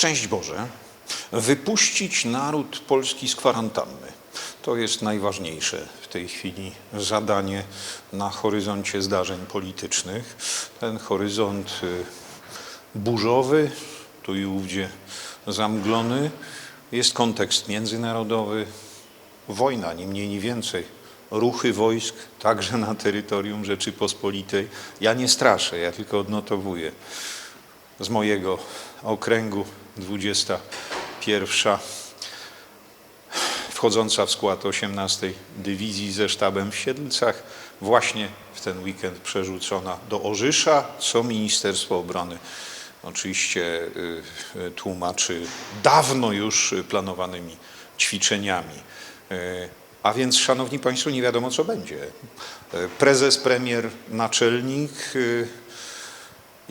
szczęść Boże, wypuścić naród polski z kwarantanny. To jest najważniejsze w tej chwili zadanie na horyzoncie zdarzeń politycznych. Ten horyzont y, burzowy, tu i ówdzie zamglony, jest kontekst międzynarodowy, wojna, ni mniej, ni więcej, ruchy wojsk, także na terytorium Rzeczypospolitej. Ja nie straszę, ja tylko odnotowuję. Z mojego okręgu 21 wchodząca w skład 18 Dywizji ze sztabem w Siedlcach, właśnie w ten weekend przerzucona do Orzysza, co Ministerstwo Obrony oczywiście y, y, tłumaczy dawno już planowanymi ćwiczeniami. Y, A więc, Szanowni Państwo, nie wiadomo co będzie. Prezes, premier, naczelnik,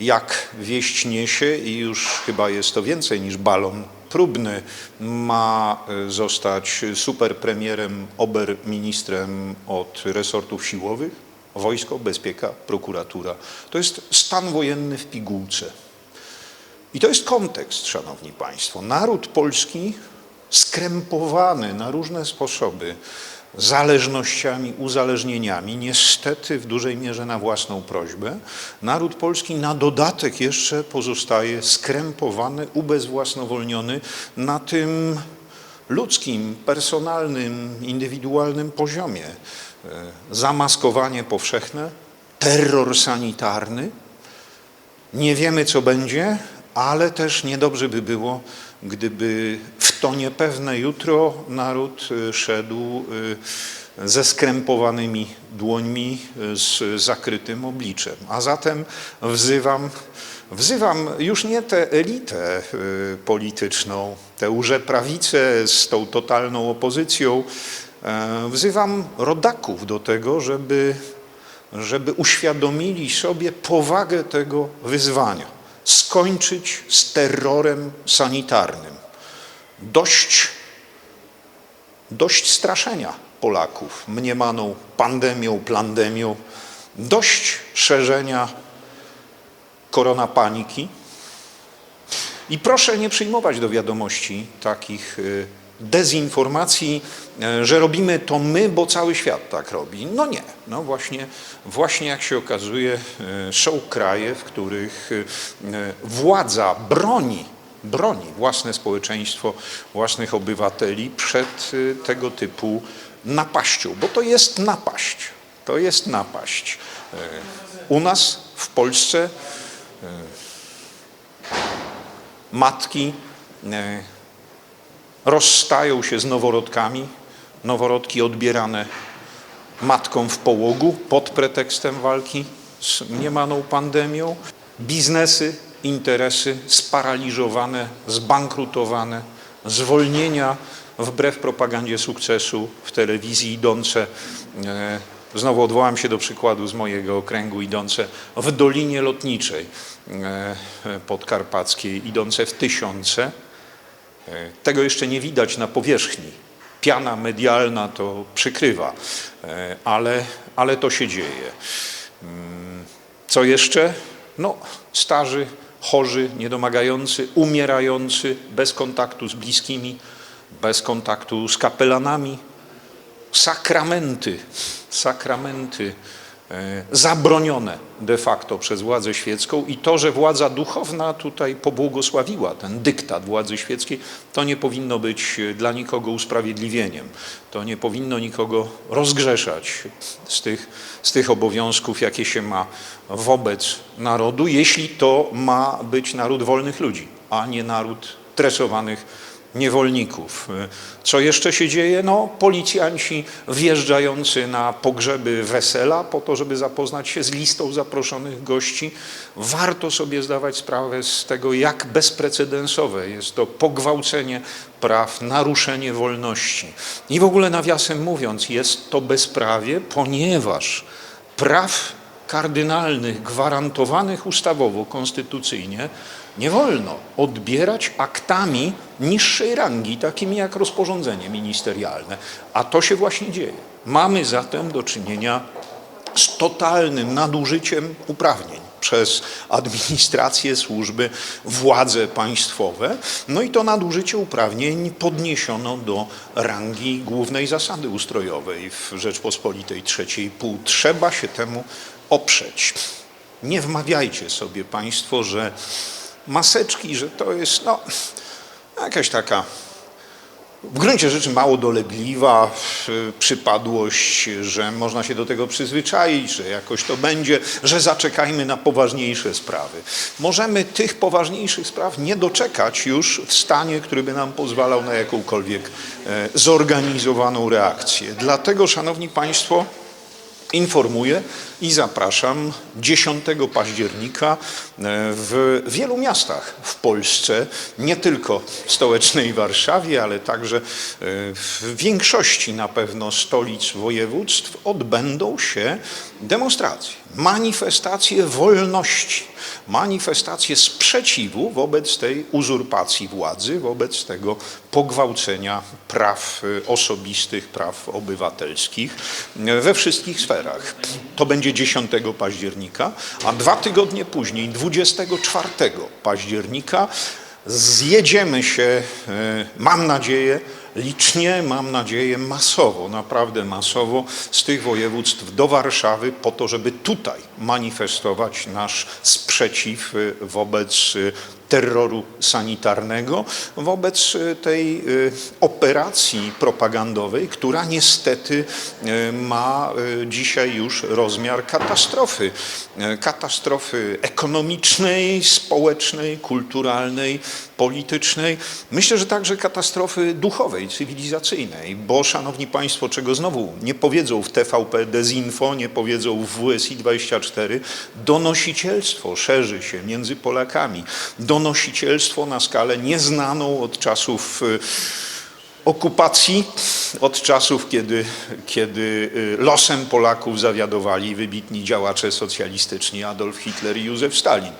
jak wieść niesie i już chyba jest to więcej niż balon próbny, ma y, zostać superpremierem, oberministrem od resortów siłowych, wojsko, bezpieka, prokuratura. To jest stan wojenny w pigułce. I to jest kontekst, szanowni państwo. Naród polski skrępowany na różne sposoby zależnościami, uzależnieniami, niestety w dużej mierze na własną prośbę, naród polski na dodatek jeszcze pozostaje skrępowany, ubezwłasnowolniony na tym ludzkim, personalnym, indywidualnym poziomie. E, Zamaskowanie powszechne, terror sanitarny, nie wiemy, co będzie, ale też niedobrze by było, gdyby w to niepewne jutro naród y, szedł y, ze skrępowanymi dłońmi, y, z zakrytym obliczem. A zatem wzywam, wzywam już nie tę elitę polityczną, tę prawicę z tą totalną opozycją, e, wzywam rodaków do tego, żeby żeby uświadomili sobie powagę tego wyzwania. Skończyć z terrorem sanitarnym. Dość, dość straszenia Polaków mniemaną pandemią, plandemią. Dość szerzenia koronapaniki. I proszę nie przyjmować do wiadomości takich y, dezinformacji, y, że robimy to my, bo cały świat tak robi. No nie. No właśnie, właśnie jak się okazuje, y, są kraje, w których y, władza broni, broni własne społeczeństwo, własnych obywateli przed tego typu napaścią, bo to jest napaść. To jest napaść. U nas w Polsce matki e, rozstają się z noworodkami, noworodki odbierane matkom w połogu pod pretekstem walki z mniemaną pandemią, biznesy, interesy sparaliżowane, zbankrutowane, zwolnienia wbrew propagandzie sukcesu w telewizji idące e, Znowu odwołam się do przykładu z mojego okręgu idące w Dolinie Lotniczej e, Podkarpackiej, idące w tysiące. E, Tego jeszcze nie widać na powierzchni. Piana medialna to przykrywa, e, ale, ale to się dzieje. Mm, Co jeszcze? No, starzy, chorzy, niedomagający, umierający, bez kontaktu z bliskimi, bez kontaktu z kapelanami, sakramenty, sakramenty zabronione de facto przez władzę świecką i to, że władza duchowna tutaj pobłogosławiła ten dyktat władzy świeckiej, to nie powinno być e, dla nikogo usprawiedliwieniem. To nie powinno nikogo rozgrzeszać z tych, z tych obowiązków, jakie się ma wobec narodu, jeśli to ma być naród wolnych ludzi, a nie naród tresowanych niewolników. Co jeszcze się dzieje? No, policjanci wjeżdżający na pogrzeby wesela po to, żeby zapoznać się z listą zaproszonych gości. Warto sobie zdawać sprawę z tego, jak bezprecedensowe jest to pogwałcenie praw, naruszenie wolności. I w ogóle nawiasem mówiąc, jest to bezprawie, ponieważ praw kardynalnych, gwarantowanych ustawowo, konstytucyjnie, nie wolno odbierać aktami niższej rangi, takimi jak rozporządzenie ministerialne. A to się właśnie dzieje. Mamy zatem do czynienia z totalnym nadużyciem uprawnień przez administrację, służby, władze państwowe. No i to nadużycie uprawnień podniesiono do rangi głównej zasady ustrojowej w Rzeczpospolitej trzeciej pół. Trzeba się temu oprzeć. Nie wmawiajcie sobie Państwo, że maseczki, że to jest no, jakaś taka w gruncie rzeczy mało dolegliwa przypadłość, że można się do tego przyzwyczaić, że jakoś to będzie, że zaczekajmy na poważniejsze sprawy. Możemy tych poważniejszych spraw nie doczekać już w stanie, który by nam pozwalał na jakąkolwiek e, zorganizowaną reakcję. Dlatego, Szanowni Państwo, informuję i zapraszam 10 października e, w wielu miastach w Polsce, nie tylko w stołecznej Warszawie, ale także e, w większości na pewno stolic województw odbędą się demonstracje, manifestacje wolności, manifestacje sprzeciwu wobec tej uzurpacji władzy, wobec tego pogwałcenia praw e, osobistych, praw obywatelskich we wszystkich sferach. To będzie 10 października, a dwa tygodnie później, 24 października, zjedziemy się, e, mam nadzieję, licznie, mam nadzieję, masowo, naprawdę masowo z tych województw do Warszawy po to, żeby tutaj manifestować nasz sprzeciw e, wobec e, terroru sanitarnego, wobec tej operacji propagandowej, która niestety ma dzisiaj już rozmiar katastrofy. Katastrofy ekonomicznej, społecznej, kulturalnej, politycznej. Myślę, że także katastrofy duchowej, cywilizacyjnej, bo szanowni państwo, czego znowu nie powiedzą w TVP Dezinfo, nie powiedzą w WSI 24, donosicielstwo szerzy się między Polakami. Donosicielstwo na skalę nieznaną od czasów y, okupacji, od czasów, kiedy, kiedy y, losem Polaków zawiadowali wybitni działacze socjalistyczni Adolf Hitler i Józef Stalin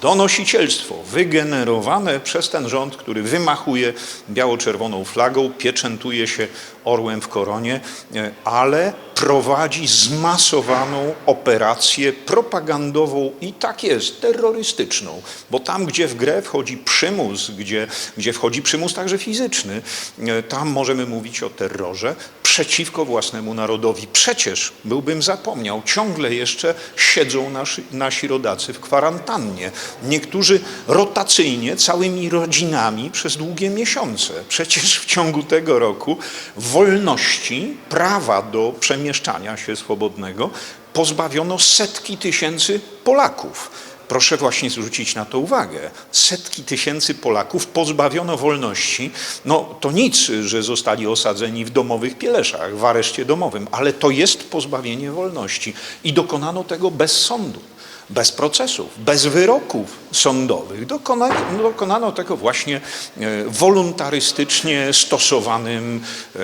donosicielstwo wygenerowane przez ten rząd, który wymachuje biało-czerwoną flagą, pieczętuje się orłem w koronie, e, ale prowadzi zmasowaną operację propagandową i tak jest, terrorystyczną, bo tam, gdzie w grę wchodzi przymus, gdzie, gdzie wchodzi przymus także fizyczny, e, tam możemy mówić o terrorze przeciwko własnemu narodowi. Przecież, byłbym zapomniał, ciągle jeszcze siedzą nasi, nasi rodacy w kwarantannie. Niektórzy rotacyjnie, całymi rodzinami przez długie miesiące. Przecież w ciągu tego roku wolności, prawa do przemieszczania się swobodnego pozbawiono setki tysięcy Polaków. Proszę właśnie zwrócić na to uwagę. Setki tysięcy Polaków pozbawiono wolności. No to nic, że zostali osadzeni w domowych pieleszach, w areszcie domowym, ale to jest pozbawienie wolności i dokonano tego bez sądu bez procesów, bez wyroków sądowych. Dokonano, dokonano tego właśnie e, wolontarystycznie stosowanym e,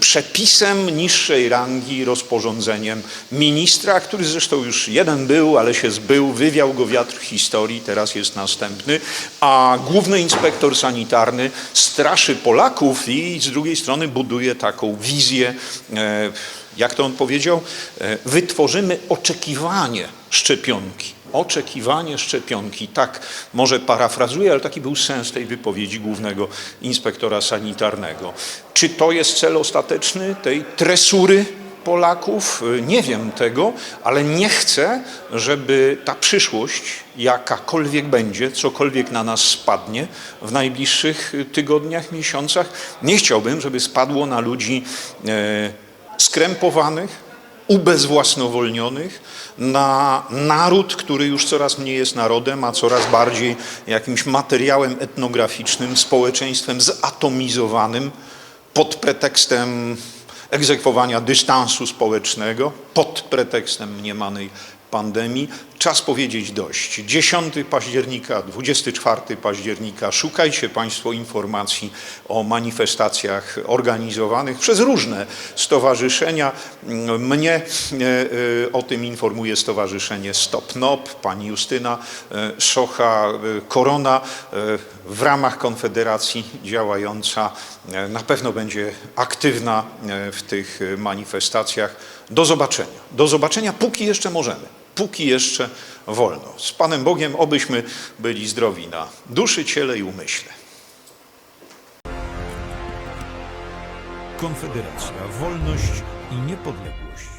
przepisem niższej rangi, rozporządzeniem ministra, który zresztą już jeden był, ale się zbył, wywiał go wiatr historii, teraz jest następny, a główny inspektor sanitarny straszy Polaków i z drugiej strony buduje taką wizję e, jak to on powiedział, e, wytworzymy oczekiwanie szczepionki. Oczekiwanie szczepionki. Tak, może parafrazuję, ale taki był sens tej wypowiedzi głównego inspektora sanitarnego. Czy to jest cel ostateczny tej tresury Polaków? E, nie wiem tego, ale nie chcę, żeby ta przyszłość, jakakolwiek będzie, cokolwiek na nas spadnie w najbliższych tygodniach, miesiącach, nie chciałbym, żeby spadło na ludzi e, skrępowanych, ubezwłasnowolnionych, na naród, który już coraz mniej jest narodem, a coraz bardziej jakimś materiałem etnograficznym, społeczeństwem zatomizowanym pod pretekstem egzekwowania dystansu społecznego, pod pretekstem mniemanej pandemii. Czas powiedzieć dość. 10 października, 24 października szukajcie Państwo informacji o manifestacjach organizowanych przez różne stowarzyszenia. Mnie e, e, o tym informuje Stowarzyszenie Stop NOP, pani Justyna e, Szocha Korona w ramach Konfederacji działająca na pewno będzie aktywna w tych manifestacjach. Do zobaczenia. Do zobaczenia, póki jeszcze możemy. Póki jeszcze wolno. Z Panem Bogiem obyśmy byli zdrowi na duszy, ciele i umyśle. Konfederacja, wolność i niepodległość.